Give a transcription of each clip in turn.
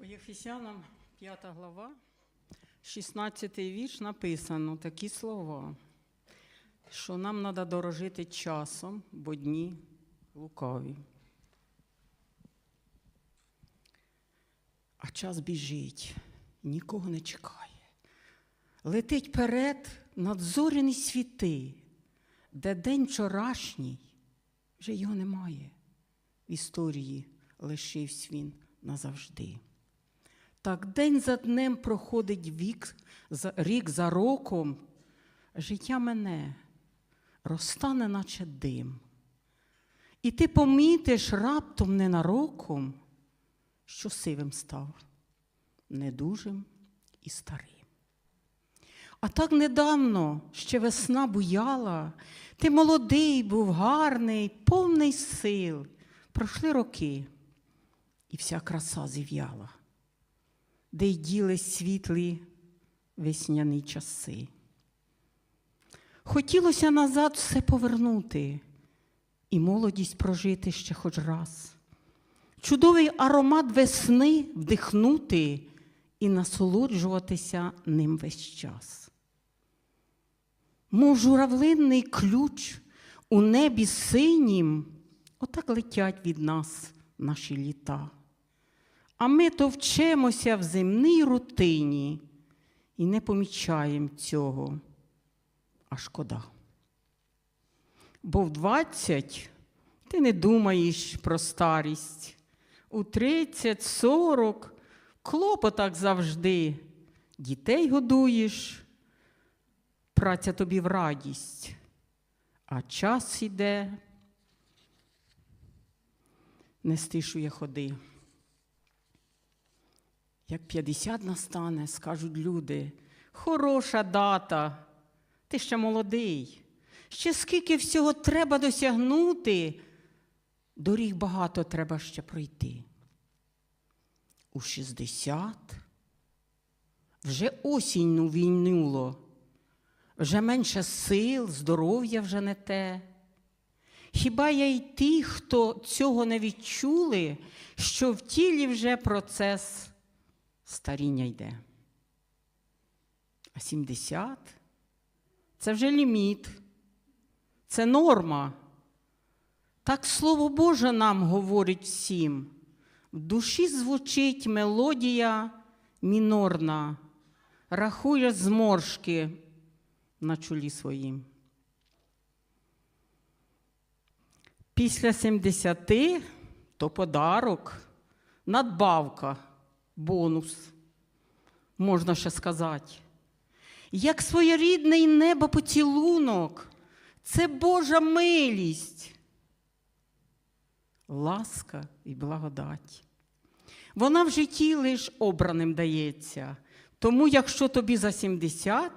У Єфесянам 5 глава, 16 вірш написано такі слова, що нам треба дорожити часом, бо дні лукаві. А час біжить, нікого не чекає. Летить перед надзоряні світи, де день вчорашній, вже його немає. В історії лишився він назавжди. Так день за днем проходить вік, рік за роком, життя мене розтане, наче дим. І ти помітиш раптом ненароком, що сивим став, недужим і старим. А так недавно ще весна буяла, ти молодий був, гарний, повний сил. Пройшли роки, і вся краса зів'яла, де й ділись світлі весняні часи. Хотілося назад все повернути і молодість прожити ще хоч раз. Чудовий аромат весни вдихнути і насолоджуватися ним весь час. Мов журавлинний ключ у небі синім, отак летять від нас наші літа. А ми товчемося в земній рутині і не помічаємо цього, а шкода. Бо в 20 ти не думаєш про старість, у 30-40 клопотак завжди, дітей годуєш, праця тобі в радість, а час іде, не стишує ходи. Як 50 настане, скажуть люди, хороша дата, ти ще молодий. Ще скільки всього треба досягнути, доріг багато треба ще пройти. У 60 вже осінь увійнуло, вже менше сил, здоров'я вже не те. Хіба я й ті, хто цього не відчули, що в тілі вже процес старіння йде. А 70 це вже ліміт, це норма. Так Слово Боже нам говорить всім. В душі звучить мелодія мінорна, рахує зморшки на чолі своїм. Після 70 то подарок, надбавка, бонус, можна ще сказати. Як своєрідний небо поцілунок, це Божа милість, ласка і благодать. Вона в житті лиш обраним дається. Тому, якщо тобі за 70,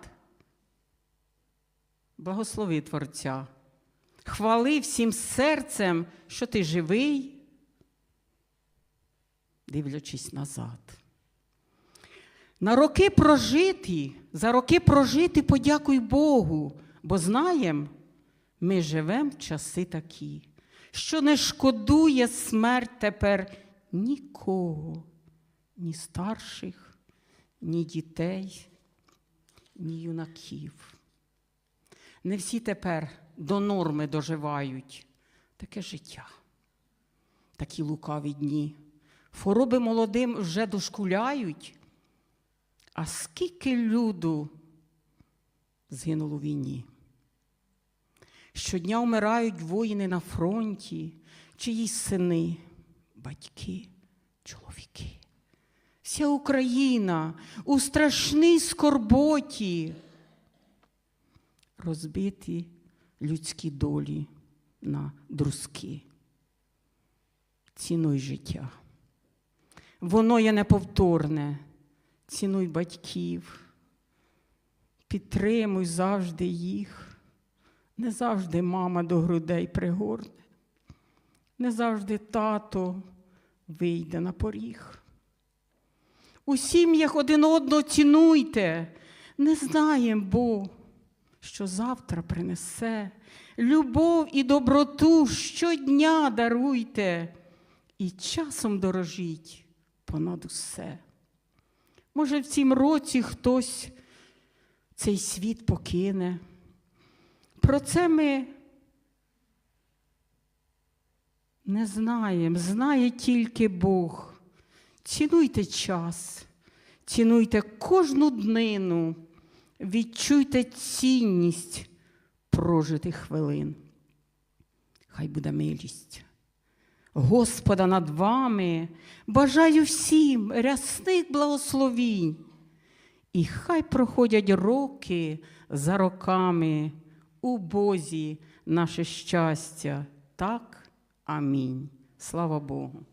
благослови Творця. Хвали всім серцем, що ти живий, дивлячись назад. На роки прожиті, за роки прожити, подякуй Богу, бо знаєм, ми живемо в часи такі, що не шкодує смерть тепер нікого, ні старших, ні дітей, ні юнаків. Не всі тепер до норми доживають таке життя, такі лукаві дні. Хвороби молодим вже дошкуляють, а скільки люду згинуло в війні. Щодня вмирають воїни на фронті, чиїсь сини, батьки, чоловіки. Вся Україна у страшній скорботі розбиті людські долі на друзки. Цінуй життя. Воно є неповторне. Цінуй батьків, підтримуй завжди їх. Не завжди мама до грудей пригорне, не завжди тато вийде на поріг. У сім'ях один одного цінуйте, не знаєм, бо що завтра принесе. Любов і доброту щодня даруйте і часом дорожіть понад усе. Може, в цім році хтось цей світ покине. Про це ми не знаємо, знає тільки Бог. Цінуйте час, цінуйте кожну днину, відчуйте цінність прожитих хвилин. Хай буде милість. Господа над вами бажаю всім рясних благословінь. І хай проходять роки за роками у Бозі наше щастя. Так, амінь. Слава Богу.